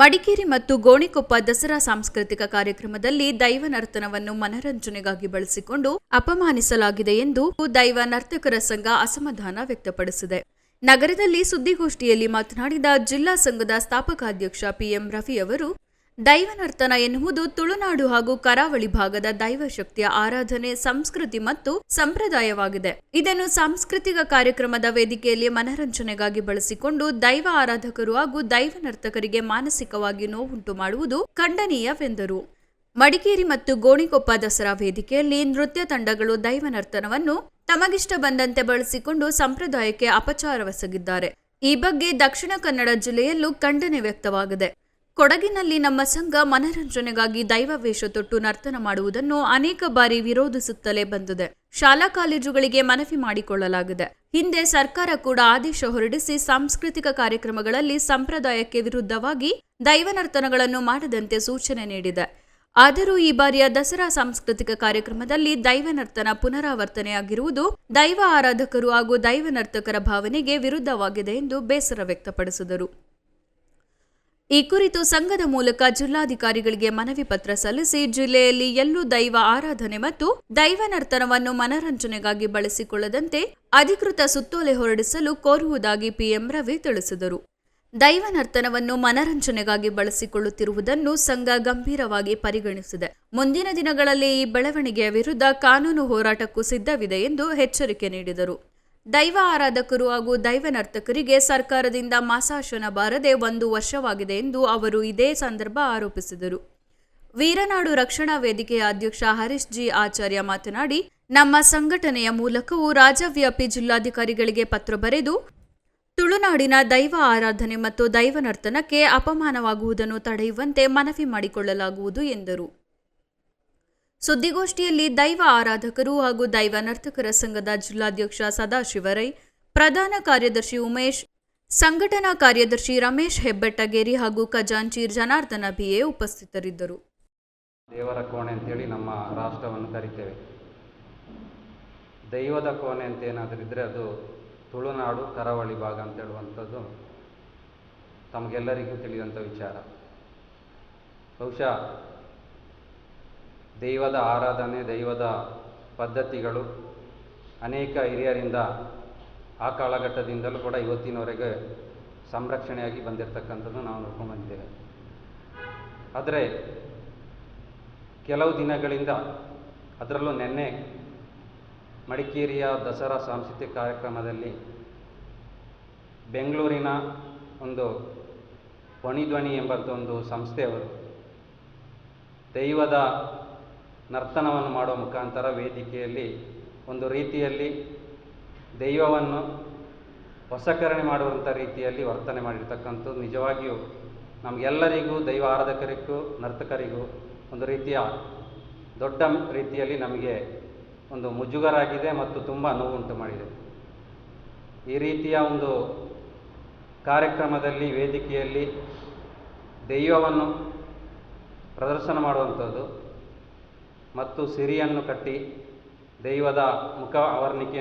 ಮಡಿಕೇರಿ ಮತ್ತು ಗೋಣಿಕೊಪ್ಪ ದಸರಾ ಸಾಂಸ್ಕೃತಿಕ ಕಾರ್ಯಕ್ರಮದಲ್ಲಿ ದೈವ ನರ್ತನವನ್ನು ಮನರಂಜನೆಗಾಗಿ ಬಳಸಿಕೊಂಡು ಅಪಮಾನಿಸಲಾಗಿದೆ ಎಂದು ದೈವ ನರ್ತಕರ ಸಂಘ ಅಸಮಾಧಾನ ವ್ಯಕ್ತಪಡಿಸಿದೆ. ನಗರದಲ್ಲಿ ಸುದ್ದಿಗೋಷ್ಠಿಯಲ್ಲಿ ಮಾತನಾಡಿದ ಜಿಲ್ಲಾ ಸಂಘದ ಸ್ಥಾಪಕಾಧ್ಯಕ್ಷ ಪಿಎಂ ರವಿ ಅವರು ದೈವನರ್ತನ ಎನ್ನುವುದು ತುಳುನಾಡು ಹಾಗೂ ಕರಾವಳಿ ಭಾಗದ ದೈವಶಕ್ತಿಯ ಆರಾಧನೆ, ಸಂಸ್ಕೃತಿ ಮತ್ತು ಸಂಪ್ರದಾಯವಾಗಿದೆ. ಇದನ್ನು ಸಾಂಸ್ಕೃತಿಕ ಕಾರ್ಯಕ್ರಮದ ವೇದಿಕೆಯಲ್ಲಿ ಮನರಂಜನೆಗಾಗಿ ಬಳಸಿಕೊಂಡು ದೈವ ಆರಾಧಕರು ಹಾಗೂ ದೈವ ನರ್ತಕರಿಗೆ ಮಾನಸಿಕವಾಗಿ ನೋವುಂಟು ಮಾಡುವುದು ಖಂಡನೀಯವೆಂದರು. ಮಡಿಕೇರಿ ಮತ್ತು ಗೋಣಿಕೊಪ್ಪ ದಸರಾ ವೇದಿಕೆಯಲ್ಲಿ ನೃತ್ಯ ತಂಡಗಳು ದೈವ ನರ್ತನವನ್ನು ತಮಗಿಷ್ಟ ಬಂದಂತೆ ಬಳಸಿಕೊಂಡು ಸಂಪ್ರದಾಯಕ್ಕೆ ಅಪಚಾರವೆಸಗಿದ್ದಾರೆ ಈ ಬಗ್ಗೆ ದಕ್ಷಿಣ ಕನ್ನಡ ಜಿಲ್ಲೆಯಲ್ಲೂ ಖಂಡನೆ ವ್ಯಕ್ತವಾಗಿದೆ. ಕೊಡಗಿನಲ್ಲಿ ನಮ್ಮ ಸಂಘ ಮನರಂಜನೆಗಾಗಿ ದೈವ ವೇಷ ತೊಟ್ಟು ನರ್ತನ ಮಾಡುವುದನ್ನು ಅನೇಕ ಬಾರಿ ವಿರೋಧಿಸುತ್ತಲೇ ಬಂದಿದೆ. ಶಾಲಾ ಕಾಲೇಜುಗಳಿಗೆ ಮನವಿ ಮಾಡಿಕೊಳ್ಳಲಾಗಿದೆ. ಹಿಂದೆ ಸರ್ಕಾರ ಕೂಡ ಆದೇಶ ಹೊರಡಿಸಿ ಸಾಂಸ್ಕೃತಿಕ ಕಾರ್ಯಕ್ರಮಗಳಲ್ಲಿ ಸಂಪ್ರದಾಯಕ್ಕೆ ವಿರುದ್ಧವಾಗಿ ದೈವ ನರ್ತನಗಳನ್ನು ಮಾಡದಂತೆ ಸೂಚನೆ ನೀಡಿದೆ. ಆದರೂ ಈ ಬಾರಿಯ ದಸರಾ ಸಾಂಸ್ಕೃತಿಕ ಕಾರ್ಯಕ್ರಮದಲ್ಲಿ ದೈವ ನರ್ತನ ಪುನರಾವರ್ತನೆಯಾಗಿರುವುದು ದೈವ ಆರಾಧಕರು ಹಾಗೂ ದೈವ ನರ್ತಕರ ಭಾವನೆಗೆ ವಿರುದ್ಧವಾಗಿದೆ ಎಂದು ಬೇಸರ ವ್ಯಕ್ತಪಡಿಸಿದರು. ಈ ಕುರಿತು ಸಂಘದ ಮೂಲಕ ಜಿಲ್ಲಾಧಿಕಾರಿಗಳಿಗೆ ಮನವಿ ಪತ್ರ ಸಲ್ಲಿಸಿ ಜಿಲ್ಲೆಯಲ್ಲಿ ಎಲ್ಲೂ ದೈವ ಆರಾಧನೆ ಮತ್ತು ದೈವ ನರ್ತನವನ್ನು ಮನರಂಜನೆಗಾಗಿ ಬಳಸಿಕೊಳ್ಳದಂತೆ ಅಧಿಕೃತ ಸುತ್ತೋಲೆ ಹೊರಡಿಸಲು ಕೋರುವುದಾಗಿ ಪಿಎಂ ರವಿ ತಿಳಿಸಿದರು. ದೈವ ನರ್ತನವನ್ನು ಮನರಂಜನೆಗಾಗಿ ಬಳಸಿಕೊಳ್ಳುತ್ತಿರುವುದನ್ನು ಸಂಘ ಗಂಭೀರವಾಗಿ ಪರಿಗಣಿಸಿದೆ. ಮುಂದಿನ ದಿನಗಳಲ್ಲಿ ಈ ಬೆಳವಣಿಗೆಯ ವಿರುದ್ಧ ಕಾನೂನು ಹೋರಾಟಕ್ಕೂ ಸಿದ್ಧವಿದೆ ಎಂದು ಎಚ್ಚರಿಕೆ ನೀಡಿದರು. ದೈವ ಆರಾಧಕರು ಹಾಗೂ ದೈವ ನರ್ತಕರಿಗೆ ಸರ್ಕಾರದಿಂದ ಮಾಸಾಶನ ಬಾರದೆ ಒಂದು ವರ್ಷವಾಗಿದೆ ಎಂದು ಅವರು ಇದೇ ಸಂದರ್ಭ ಆರೋಪಿಸಿದರು. ವೀರನಾಡು ರಕ್ಷಣಾ ವೇದಿಕೆಯ ಅಧ್ಯಕ್ಷ ಹರೀಶ್ ಜಿ ಆಚಾರ್ಯ ಮಾತನಾಡಿ, ನಮ್ಮ ಸಂಘಟನೆಯ ಮೂಲಕವೂ ರಾಜ್ಯವ್ಯಾಪಿ ಜಿಲ್ಲಾಧಿಕಾರಿಗಳಿಗೆ ಪತ್ರ ಬರೆದು, ತುಳುನಾಡಿನ ದೈವ ಆರಾಧನೆ ಮತ್ತು ದೈವ ನರ್ತನಕ್ಕೆ ಅಪಮಾನವಾಗುವುದನ್ನು ತಡೆಯುವಂತೆ ಮನವಿ ಮಾಡಿಕೊಳ್ಳಲಾಗುವುದು ಎಂದರು. ಸುದ್ದಿಗೋಷ್ಠಿಯಲ್ಲಿ ದೈವ ಆರಾಧಕರು ಹಾಗೂ ದೈವ ನರ್ತಕರ ಸಂಘದ ಜಿಲ್ಲಾಧ್ಯಕ್ಷ ಸದಾಶಿವರೈ, ಪ್ರಧಾನ ಕಾರ್ಯದರ್ಶಿ ಉಮೇಶ್, ಸಂಘಟನಾ ಕಾರ್ಯದರ್ಶಿ ರಮೇಶ್ ಹೆಬ್ಬೆಟ್ಟಗೇರಿ ಹಾಗೂ ಖಜಾಂಚಿ ಜನಾರ್ದನ ಬಿಎ ಉಪಸ್ಥಿತರಿದ್ದರು. ದೇವರ ಕೋಣೆ ಅಂತೇಳಿ ನಮ್ಮ ರಾಷ್ಟ್ರವನ್ನು ಕರಿತೇವೆ. ದೈವದ ಕೋಣೆ ಅಂತ ಏನಾದರೂ ಇದ್ದರೆ ಅದು ತುಳುನಾಡು ಕರಾವಳಿ ಭಾಗ ಅಂತ ಹೇಳುವಂಥದ್ದು ತಮಗೆಲ್ಲರಿಗೂ ತಿಳಿದಂಥ ವಿಚಾರ. ಬಹುಶಃ ದೈವದ ಆರಾಧನೆ, ದೈವದ ಪದ್ಧತಿಗಳು ಅನೇಕ ಹಿರಿಯರಿಂದ ಆ ಕಾಲಘಟ್ಟದಿಂದಲೂ ಕೂಡ ಇವತ್ತಿನವರೆಗೆ ಸಂರಕ್ಷಣೆಯಾಗಿ ಬಂದಿರತಕ್ಕಂಥದ್ದು ನಾವು ನೋಡ್ಕೊಂಡು ಬಂದಿದ್ದೇವೆ. ಆದರೆ ಕೆಲವು ದಿನಗಳಿಂದ ಅದರಲ್ಲೂ ನಿನ್ನೆ ಮಡಿಕೇರಿಯ ದಸರಾ ಸಾಂಸ್ಕೃತಿಕ ಕಾರ್ಯಕ್ರಮದಲ್ಲಿ ಬೆಂಗಳೂರಿನ ಒಂದು ಪಣಿಧ್ವನಿ ಎಂಬಂಥ ಒಂದು ಸಂಸ್ಥೆಯವರು ದೈವದ ನರ್ತನವನ್ನು ಮಾಡುವ ಮುಖಾಂತರ ವೇದಿಕೆಯಲ್ಲಿ ಒಂದು ರೀತಿಯಲ್ಲಿ ದೈವವನ್ನು ಹೊಸಕರಣೆ ಮಾಡುವಂಥ ರೀತಿಯಲ್ಲಿ ವರ್ತನೆ ಮಾಡಿರ್ತಕ್ಕಂಥದ್ದು. ನಿಜವಾಗಿಯೂ ನಮಗೆಲ್ಲರಿಗೂ, ದೈವ ಆರಾಧಕರಿಗೂ, ನರ್ತಕರಿಗೂ ಒಂದು ರೀತಿಯ ದೊಡ್ಡ ರೀತಿಯಲ್ಲಿ ನಮಗೆ ಒಂದು ಮುಜುಗರಾಗಿದೆ ಮತ್ತು ತುಂಬ ನೋವುಂಟು ಮಾಡಿದೆ. ಈ ರೀತಿಯ ಒಂದು ಕಾರ್ಯಕ್ರಮದಲ್ಲಿ, ವೇದಿಕೆಯಲ್ಲಿ ದೈವವನ್ನು ಪ್ರದರ್ಶನ ಮಾಡುವಂಥದ್ದು ಮತ್ತು ಸಿರಿಯನ್ನು ಕಟ್ಟಿ ದೈವದ ಮುಖ ಆವರಣಿಕೆ